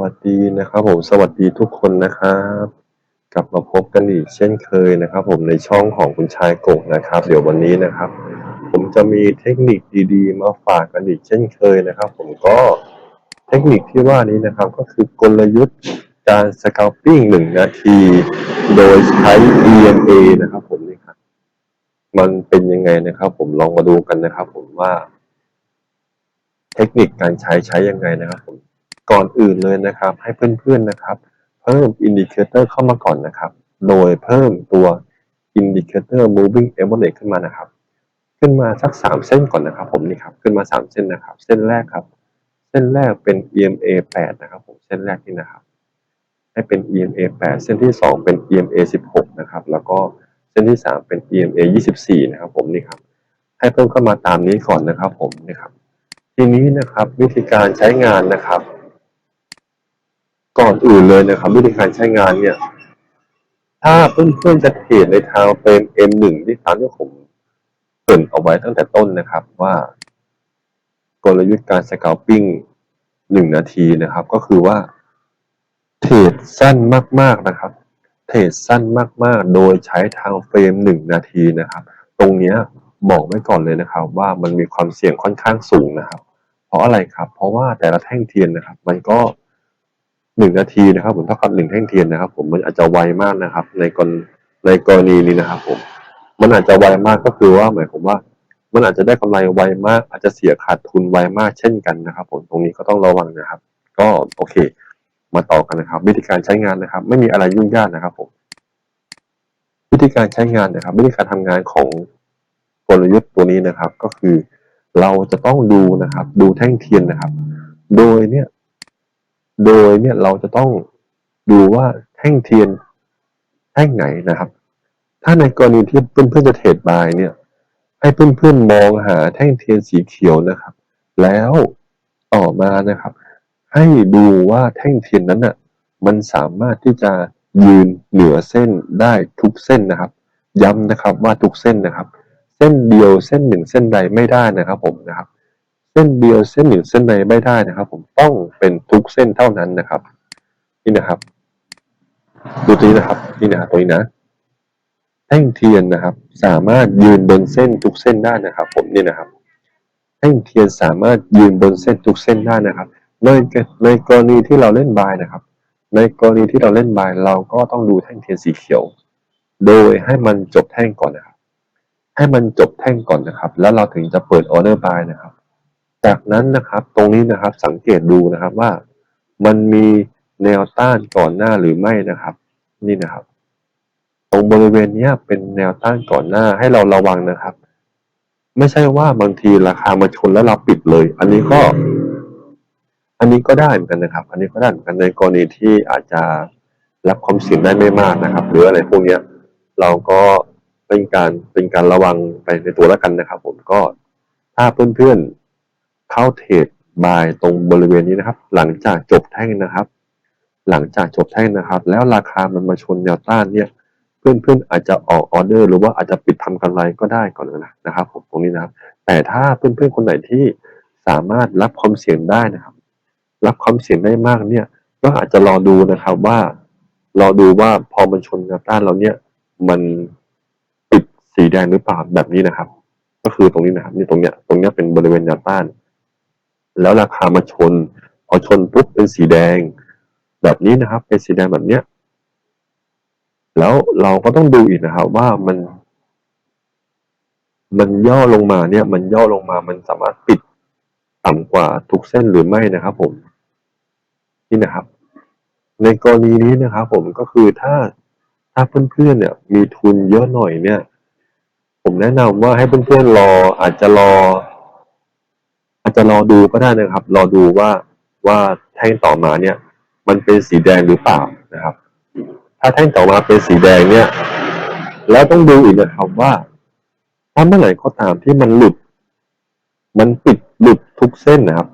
วัสดีนะครับผมสวัสดีทุกคนนะครับ กลับมาพบกันอีกเช่นเคยนะครับ ผมในช่องของคุณชายกงนะครับ เดี๋ยววันนี้นะครับ ผมจะมีเทคนิคดีๆ มาฝากกันอีกเช่นเคยนะครับ ผมก็เทคนิคที่ว่านี้นะครับ ก็คือกลยุทธ์การสก a ลปิ้งหนึ่งนาที โดยใช้ EMA นะครับ ผมนี่ครับมันเป็นยังไงนะครับ ผมลองมาดูกันนะครับ ผมว่า เทคนิคการใช้ใช้ยังไงนะครับ ผม ก่อนอื่นเลยนะครับ ให้เพื่อนๆนะครับ เพิ่มอินดิเคเตอร์เข้ามาก่อนนะครับ โดยเพิ่มตัวอินดิเคเตอร์ moving average ขึ้นมานะครับ ขึ้นมาสักสามเส้นก่อนนะครับ ผมนี่ครับขึ้นมาสามเส้นนะครับ เส้นแรกครับ เส้นแรกเป็น EMA 8 นะครับ ผมเส้นแรกนี่นะครับ ให้เป็น EMA 8 เส้นที่สองเป็น EMA 16 นะครับ แล้วก็เส้นที่สามเป็น EMA 24 นะครับ ผมนี่ครับ ให้เพิ่มเข้ามาตามนี้ก่อนนะครับ ผมนี่ครับทีนี้นะครับวิธีการใช้งานนะครับ ก่อนอื่นเลยนะครับวิธีการใช้งานเนี่ย ถ้าเพื่อนๆจะเทรดในทางเป็น M1 ที่ตามที่ผมเกินเอาไว้ตั้งแต่ต้นนะครับว่า กลยุทธ์การสก a ลปิ้งหนึ่งนาทีนะครับ ก็คือว่า เทรดสั้นมาก ๆนะครับ เทรดสั้นมากๆ โดยใช้ทางเฟรมหนึ่งนาทีนะครับ ตรงเนี้ยบอกไว้ก่อนเลยนะครับ ว่ามันมีความเสี่ยงค่อนข้างสูงนะครับ เพราะอะไรครับ เพราะว่าแต่ละแท่งเทียนนะครับ มันก็ หนึ่งนาทีนะครับ ผมเท่ากับหนึ่งแท่งเทียนนะครับ ผมมันอาจจะไวมากนะครับ ในกรณในกรณีนี้นะครับ ผม มันอาจจะไวมากก็คือว่าหมายความว่า มันอาจจะได้กำไรไวมาก อาจจะเสียขาดทุนไวมากเช่นกันนะครับ ผมตรงนี้ก็ต้องระวังนะครับ ก็โอเค มาต่อกันนะครับ วิธีการใช้งานนะครับ ไม่มีอะไรยุ่งยากนะครับ ผม วิธีการใช้งานนะครับ วิธีการทำงานของกลยุทธ์ตัวนี้นะครับ ก็คือ เราจะต้องดูนะครับ ดูแท่งเทียนนะครับ โดยเนี่ย โดยเนี่ยเราจะต้องดูว่าแท่งเทียนแท่งไหนนะครับ ถ้าในกรณีที่เพื่อนๆจะเทรดบายเนี่ย ให้เพื่อนๆมองหาแท่งเทียนสีเขียวนะครับ แล้วต่อมานะครับ ให้ดูว่าแท่งเทียนนั้นน่ะมันสามารถที่จะยืนเหนือเส้นได้ทุกเส้นนะครับ ย้ำนะครับว่าทุกเส้นนะครับ เส้นเดียวเส้นหนึ่งเส้นใดไม่ได้นะครับผมนะครับ เส้นเดียวเส้นหนึ่งเส้นใดไม่ได้นะครับ ผมต้องเป็นทุกเส้นเท่านั้นนะครับ นี่นะครับ ดูตรงนี้นะครับ นี่นะครับตรงนี้นะแท่งเทียนนะครับ สามารถยืนบนเส้นทุกเส้นได้นะครับ ผมนี่นะครับ แท่งเทียนสามารถยืนบนเส้นทุกเส้นได้นะครับในในกรณีที่เราเล่นบายนะครับ ในกรณีที่เราเล่นบายเราก็ต้องดูแท่งเทียนสีเขียว โดยให้มันจบแท่งก่อนนะครับ ให้มันจบแท่งก่อนนะครับ แล้วเราถึงจะเปิดออเดอร์บายนะครับ จากนั้นนะครับตรงนี้นะครับสังเกตดูนะครับว่ามันมีแนวต้านก่อนหน้าหรือไม่นะครับ นี่นะครับ ตรงบริเวณนี้เป็นแนวต้านก่อนหน้าให้เราระวังนะครับ ไม่ใช่ว่าบางทีราคามาชนแล้วเราปิดเลย อันนี้ก็ อันนี้ก็ได้เหมือนกันนะครับ อันนี้ก็ได้เหมือนกันในกรณีที่อาจจะรับความเสี่ยงได้ไม่มากนะครับ หรืออะไรพวกนี้เราก็เป็นการเป็นการระวังไปในตัวแล้วกันนะครับ ผมก็ถ้าเพื่อนๆ เข้าเทรดบายตรงบริเวณนี้นะครับ หลังจากจบแท่งนะครับ หลังจากจบแท่งนะครับ แล้วราคามันมาชนแนวต้านเนี่ย เพื่อนๆอาจจะออกออเดอร์ หรือว่าอาจจะปิดทำกำไรก็ได้ก่อนนะนะครับผมตรงนี้นะครับ แต่ถ้าเพื่อนๆคนไหนที่สามารถรับความเสี่ยงได้นะครับ รับความเสี่ยงได้มากเนี่ย ก็อาจจะรอดูนะครับว่ารอดูว่าพอมันชนแนวต้านเราเนี่ย มันปิดสีแดงหรือเปล่าแบบนี้นะครับ ก็คือตรงนี้นะครับนี่ตรงเนี้ยตรงเนี้ยเป็นบริเวณแนวต้าน แล้วราคามาชน พอชนปุ๊บเป็นสีแดง แบบนี้นะครับ เป็นสีแดงแบบเนี้ย แล้วเราก็ต้องดูอีกนะครับ ว่ามัน มันย่อลงมาเนี่ย มันย่อลงมามันสามารถปิดต่ำกว่าทุกเส้นหรือไม่นะครับผมนี่นะครับ ในกรณีนี้นะครับผมก็คือถ้าถ้าเพื่อนๆเนี่ย มีทุนเยอะหน่อยเนี่ย ผมแนะนำว่าให้เพื่อนๆรออาจจะรอ อาจจะรอดูก็ได้นะครับ รอดูว่าว่าแท่งต่อมาเนี่ย มันเป็นสีแดงหรือเปล่านะครับ ถ้าแท่งต่อมาเป็นสีแดงเนี่ย แล้วต้องดูอีกนะครับว่าถ้าเมื่อไหร่ก็ตามที่มันหลุด มันปิดหลุดทุกเส้นนะครับ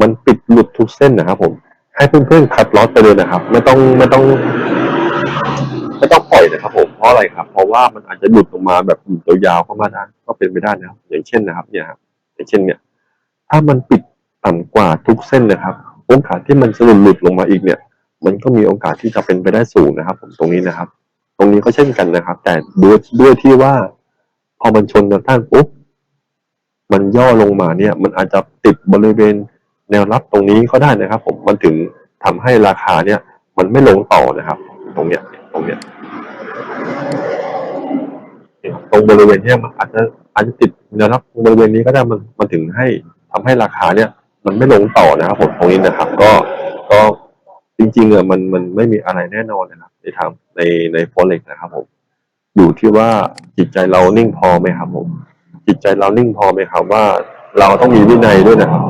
มันปิดหลุดทุกเส้นนะครับ ผม ให้เพื่อนๆคัดล็อสไปเลยนะครับ ไม่ต้องไม่ต้องไม่ต้องปล่อยนะครับ ผมเพราะอะไรครับ เพราะว่ามันอาจจะหลุดลงมาแบบหลุดยาวเข้ามาได้ก็เป็นไปได้นะครับ อย่างเช่นนะครับ เนี่ยครับอย่างเช่นเนี่ย ถ้ามันปิดต่ำกว่าทุกเส้นนะครับ โอกาสที่มันจะหลุดหลุดลงมาอีกเนี่ย มันก็มีโอกาสที่จะเป็นไปได้สูงนะครับ ผมตรงนี้นะครับ ตรงนี้ก็เช่นกันนะครับ แต่ด้วยด้วยที่ว่า พอมันชนแนวต้านปุ๊บมันย่อลงมาเนี่ย มันอาจจะติดบริเวณแนวรับตรงนี้ก็ได้นะครับ ผมมันถึงทำให้ราคาเนี่ย มันไม่ลงต่อนะครับ ตรงเนี้ยตรงเนี้ยตรงบริเวณเนี้ยมันอาจจะอาจจะติดแนวรับบริเวณนี้ก็ได้มันมันถึงให้ ทำให้ราคาเนี่ย มันไม่ลงต่อนะครับผมตรงนี้นะครับ ก็ก็จริงๆอะมันมันไม่มีอะไรแน่นอนนะครับในทางในในโฟเล็กนะครับผมอยู่ที่ว่าจิตใจเรานิ่งพอไหมครับผม จิตใจเรานิ่งพอไหมครับว่า เราต้องมีวินัยด้วยนะครับ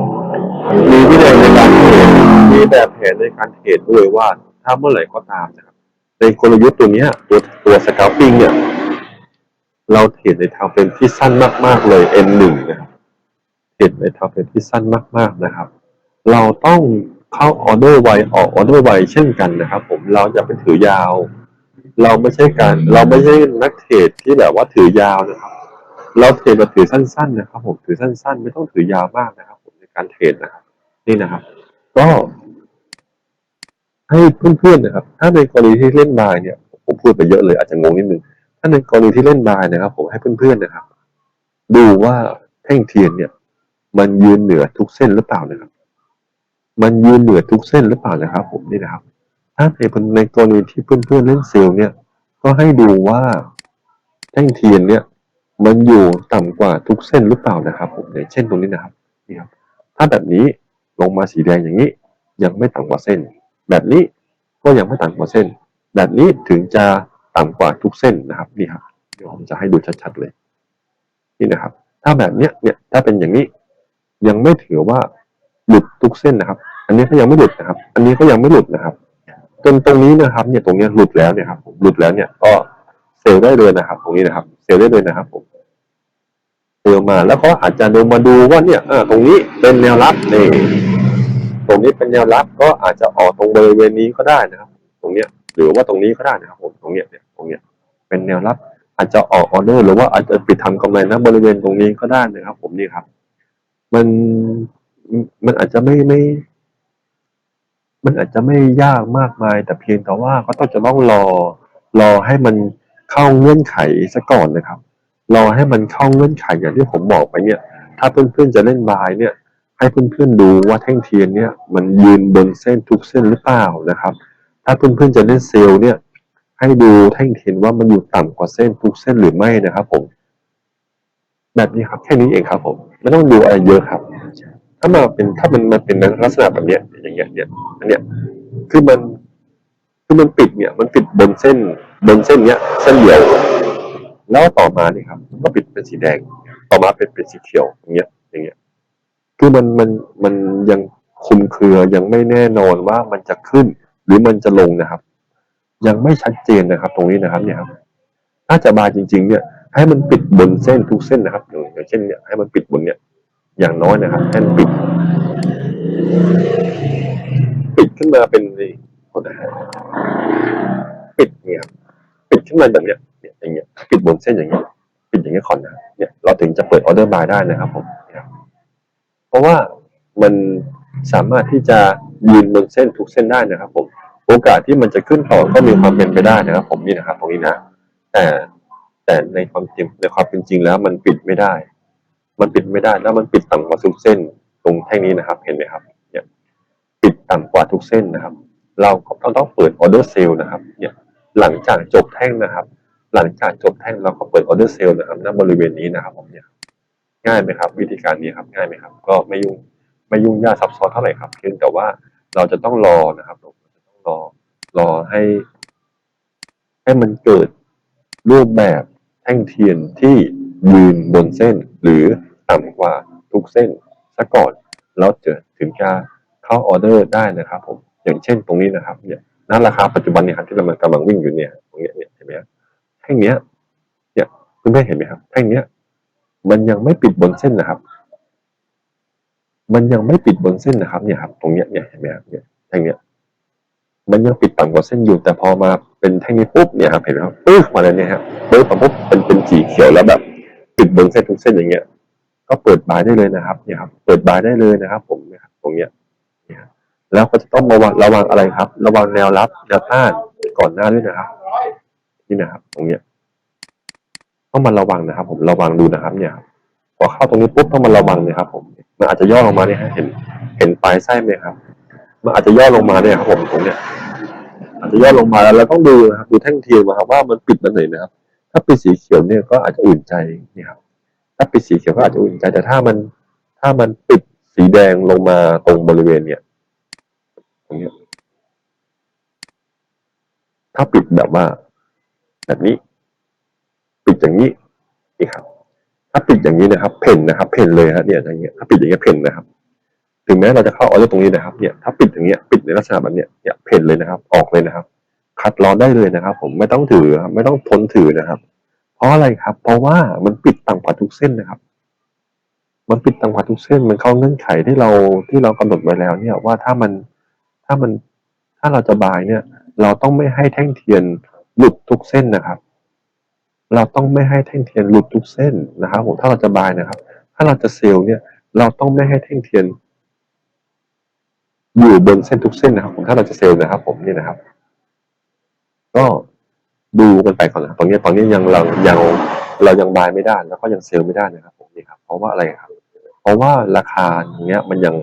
มีวินัยในการเทรดมีแบบแผนในการเทรดด้วยว่า ถ้าเมื่อไหร่ก็ตามนะครับ ในกลยุทธ์ตัวเนี้ยตัวตัวสกา p ปิ้งเนี่ย เราเทรดในทางเป็นที่สั้นมาก ๆเลย N1 นะครับ เทรดในทาเป็นที่สั้นมาก ๆนะครับ เราต้องเข้าออเดอร์ไวออกออเดอร์ไวเช่นกันนะครับ ผมเราจะไปถือยาว เราไม่ใช่การเราไม่ใช่นักเทรดที่แบบว่าถือยาวนะครับ เราเทรดแบบถือสั้น ๆ นะครับ ผมถือสั้น ๆ ไม่ต้องถือยาวมากนะครับ ผมในการเทรดนะครับ นี่นะครับ ก็ ให้เพื่อนๆนะครับ ถ้าในกรณีที่เล่นบายเนี่ย ผมพูดไปเยอะเลยอาจจะงงนิดนึงถ้าในกรณีที่เล่นบายนะครับ ผมให้เพื่อนๆนะครับ ดูว่าแท่งเทียนเนี่ย มันยืนเหนือทุกเส้นหรือเปล่านะครับ มันยืนเหนือทุกเส้นหรือเปล่านะครับ ผมนี่นะครับ ถ้าในในกรณีที่เพื่อนๆเล่นเซลล์เนี่ย ก็ให้ดูว่าแท่งเทียนเนี่ย มันอยู่ต่ำกว่าทุกเส้นหรือเปล่านะครับ ผมอย่างเช่นตรงนี้นะครับนี่ครับ ถ้าแบบนี้ลงมาสีแดงอย่างนี้ ยังไม่ต่ำกว่าเส้น แบบนี้ก็ยังไม่ต่ำกว่าเส้น แบบนี้ถึงจะต่ำกว่าทุกเส้นนะครับนี่ครับเดี๋ยวผมจะให้ดูชัดๆเลย นี่นะครับ ถ้าแบบเนี้ยเนี่ยถ้าเป็นอย่างนี้ ยังไม่ถือว่าหลุดทุกเส้นนะครับ อันนี้ก็ยังไม่หลุดนะครับ อันนี้ก็ยังไม่หลุดนะครับ จนตรงนี้นะครับ เนี่ยตรงนี้หลุดแล้วเนี่ยครับผมหลุดแล้วเนี่ยก็เซลล์ได้เลยนะครับ ตรงนี้นะครับ เซลล์ได้เลยนะครับผมเซลล์มาแล้วก็อาจจะลงมาดูว่าเนี่ยอ่าตรงนี้เป็นแนวรับนี่ตรงนี้เป็นแนวรับก็อาจจะออกตรงบริเวณนี้ก็ได้นะครับ ตรงเนี้ยหรือว่าตรงนี้ก็ได้นะครับผมตรงเนี้ยเนี่ยตรงเนี้ยเป็นแนวรับอาจจะออกออเดอร์หรือว่าอาจจะปิดทำกำไรนะบริเวณตรงนี้ก็ได้นะครับ ผมนี่ครับ มันมันอาจจะไม่ไม่ มันอาจจะไม่ยากมากมาย แต่เพียงแต่ว่าก็ต้องจะต้องรอ รอให้มันเข้าเงื่อนไขซะก่อนนะครับ รอให้มันเข้าเงื่อนไขอย่างที่ผมบอกไปเนี่ย ถ้าเพื่อนๆจะเล่นบายเนี่ย ให้เพื่อนๆดูว่าแท่งเทียนเนี่ย มันยืนบนเส้นทุกเส้นหรือเปล่านะครับ ถ้าเพื่อนๆจะเล่นเซลล์เนี่ย ให้ดูแท่งเทียนว่ามันอยู่ต่ำกว่าเส้นทุกเส้นหรือไม่นะครับ ผม แบบนี้ครับแค่นี้เองครับผม ไม่ต้องดูอะไรเยอะครับ ถ้ามาเป็นถ้ามันมาเป็นลักษณะแบบเนี้ย อย่างเงี้ยเนี่ยอันเนี้ยคือมันคือมันปิดเนี่ย มันปิดบนเส้นบนเส้นเนี้ย เส้นเดียว แล้วต่อมาเนี่ยครับก็ปิดเป็นสีแดง ต่อมาเป็นเป็นสีเขียวอย่างเงี้ย อย่างเงี้ย คือมันมันมันยังคุมเครือยังไม่แน่นอนว่ามันจะขึ้น หรือมันจะลงนะครับ ยังไม่ชัดเจนนะครับ ตรงนี้นะครับ เนี่ยครับถ้าจะบาจริง ๆ เนี่ย ให้มันปิดบนเส้นทุกเส้นนะครับ อย่างเช่นเนี่ยให้มันปิดบนเนี่ย อย่างน้อยนะครับให้มันปิด ปิดขึ้นมาเป็นนี่โทษนะฮะปิดเนี่ยครับปิดขึ้นมาแบบเนี้ยเนี่ยอย่างเงี้ยปิดบนเส้นอย่างเงี้ยปิดอย่างเงี้ยก่อนนะเนี่ยเราถึงจะเปิดออเดอร์บายได้นะครับผมเพราะว่ามันสามารถที่จะยืนบนเส้นทุกเส้นได้นะครับ ผม โอกาสที่มันจะขึ้นต่อก็มีความเป็นไปได้นะครับ ผมนี่นะครับ ตรงนี้นะแต่ แต่ในความจริงในความเป็นจริงแล้วมันปิดไม่ได้ มันปิดไม่ได้แล้วมันปิดต่ำกว่าทุกเส้นตรงแท่งนี้นะครับ เห็นไหมครับเนี่ยปิดต่ำกว่าทุกเส้นนะครับ เราก็ต้องเปิดออเดอร์เซลนะครับ เนี่ยหลังจากจบแท่งนะครับ หลังจากจบแท่งเราก็เปิดออเดอร์เซลนะครับณบริเวณนี้นะครับผมเนี่ยง่ายไหมครับ วิธีการนี้ครับง่ายไหมครับ ก็ไม่ยุ่งไม่ยุ่งยากซับซ้อนเท่าไหร่ครับเพียงแต่ว่าเราจะต้องรอนะครับเราจะต้องรอรอให้ ให้มันเกิดรูปแบบ แท่งเทียนที่ยืนบนเส้นหรือต่ำกว่าทุกเส้นซะก่อนแล้วเจอถึงจะเข้าออเดอร์ได้นะครับผมอย่างเช่นตรงนี้นะครับเนี่ยณราคาปัจจุบันเนี่ยครับที่เรากำลังวิ่งอยู่เนี่ยตรงเนี้ยเนี่ยเห็นไหมครับแท่งเนี้ยเนี่ยคุณแม่เห็นไหมครับแท่งเนี้ยมันยังไม่ปิดบนเส้นนะครับ มันยังไม่ปิดบนเส้นนะครับเนี่ยครับตรงเนี้ยเนี่ยเห็นไหมครับเนี่ยแท่งเนี้ย มันยังปิดต่ำกว่าเส้นอยู่ แต่พอมาเป็นแท่งนี้ปุ๊บเนี่ยครับเห็นไหมครับปึ๊บมาแล้วเนี่ยครับปึ๊บมาปุ๊บเป็นเป็นสีเขียวแล้วแบบปิดบนเส้นทุกเส้นอย่างเงี้ย ก็เปิดบายได้เลยนะครับเนี่ยครับเปิดบายได้เลยนะครับ ผมเนี่ยครับตรงเนี้ยเนี่ยแล้วก็จะต้องระวังระวังอะไรครับ ระวังแนวรับแนวต้านก่อนหน้าด้วยนะครับ นี่นะครับ ตรงเนี้ยต้องมาระวังนะครับ ผมระวังดูนะครับ เนี่ยครับพอเข้าตรงนี้ปุ๊บต้องมาระวังเลยครับ ผมมันอาจจะย่อลงมาเนี่ยฮะเห็น เห็นปลายไส้ไหมครับ มันอาจจะย่อลงมาเนี่ยครับผมตรงเนี้ยอาจจะย่อลงมาแล้วเราต้องดูนะครับดูแท่งเทียนนะครับว่ามันปิดมันไหนนะครับ ถ้าปิดสีเขียวเนี่ยก็อาจจะอุ่นใจนี่ครับถ้าปิดสีเขียวก็อาจจะอุ่นใจแต่ถ้ามัน ถ้ามันปิดสีแดงลงมาตรงบริเวณเนี่ยตรงเนี้ยถ้าปิดแบบว่า แบบนี้ ปิดอย่างนี้นี่ครับ ถ้าปิดอย่างนี้นะครับ เพ่นนะครับ เพ่นเลยฮะเนี่ยอย่างเงี้ยถ้าปิดอย่างเงี้ยเพ่นนะครับ ถึงแม้เราจะเข้าออเดอร์ตรงนี้นะครับเนี่ยถ้าปิดอย่างเงี้ยปิดในลักษณะแบบเนี้ยเนี่ยเพ่นเลยนะครับ ออกเลยนะครับ คัดล้อได้เลยนะครับ ผมไม่ต้องถือครับไม่ต้องทนถือนะครับ เพราะอะไรครับ เพราะว่ามันปิดต่ำกว่าทุกเส้นนะครับ มันปิดต่ำกว่าทุกเส้น มันเข้าเงื่อนไขที่เราที่เรากำหนดไว้แล้ว เนี่ยว่าถ้ามันถ้ามันถ้าเราจะบายเนี่ย เราต้องไม่ให้แท่งเทียนหลุดทุกเส้นนะครับ เราต้องไม่ให้แท่งเทียนหลุดทุกเส้นนะครับ ผมถ้าเราจะบายนะครับ ถ้าเราจะเซลล์เนี่ย เราต้องไม่ให้แท่งเทียน อยู่บนเส้นทุกเส้นนะครับถ้าเราจะเซลล์นะครับ ผมนี่นะครับ ก็ดูกันไปก่อนนะตอนนี้ตอนนี้ยังเรายังเรายังบายไม่ได้แล้วก็ยังเซลล์ไม่ได้นะครับ ผมนี่ครับ เพราะว่าอะไรครับ เพราะว่าราคาอย่างเงี้ยมันยัง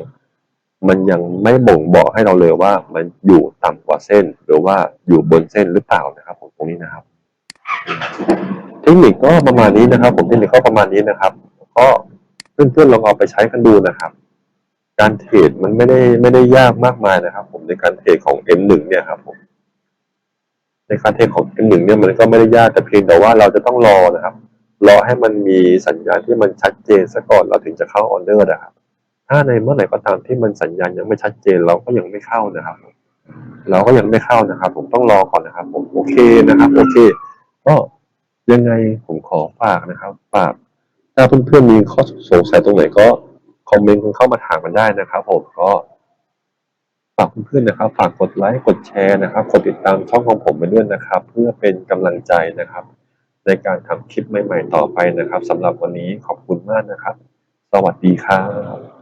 มันยังไม่บ่งบอกให้เราเลยว่า มันอยู่ต่ำกว่าเส้น หรือว่าอยู่บนเส้นหรือเปล่านะครับ ผมตรงนี้นะครับเทคนิคก็ประมาณนี้นะครับ ผมเทคนิคก็ประมาณนี้นะครับ ก็เพื่อนๆลองเอาไปใช้กันดูนะครับ การเทรดมันไม่ได้ไม่ได้ยากมากมายนะครับ ผมในการเทรดของ M1 เนี่ยครับผมในการเทรดของ M1 เนี่ยมันก็ไม่ได้ยากแต่เพียงแต่ว่าเราจะต้องรอนะครับ รอให้มันมีสัญญาณที่มันชัดเจนซะก่อนเราถึงจะเข้าออเดอร์นะครับ ถ้าในเมื่อไหร่ก็ตามที่มันสัญญาณยังไม่ชัดเจนเราก็ยังไม่เข้านะครับ เราก็ยังไม่เข้านะครับ ผมต้องรอก่อนนะครับ ผมโอเคนะครับโอเค ก็ยังไงผมขอฝากนะครับฝากถ้าเพื่อนๆมีข้อสงสัยตรงไหนก็ คอมเมนต์เข้ามาถามกันได้นะครับผมก็ฝากเพื่อนๆนะครับ ฝากกดไลค์กดแชร์นะครับ กดติดตามช่องของผมไปด้วยนะครับ เพื่อเป็นกำลังใจนะครับ ในการทำคลิปใหม่ ๆ ต่อไปนะครับสำหรับวันนี้ขอบคุณมากนะครับ สวัสดีครับ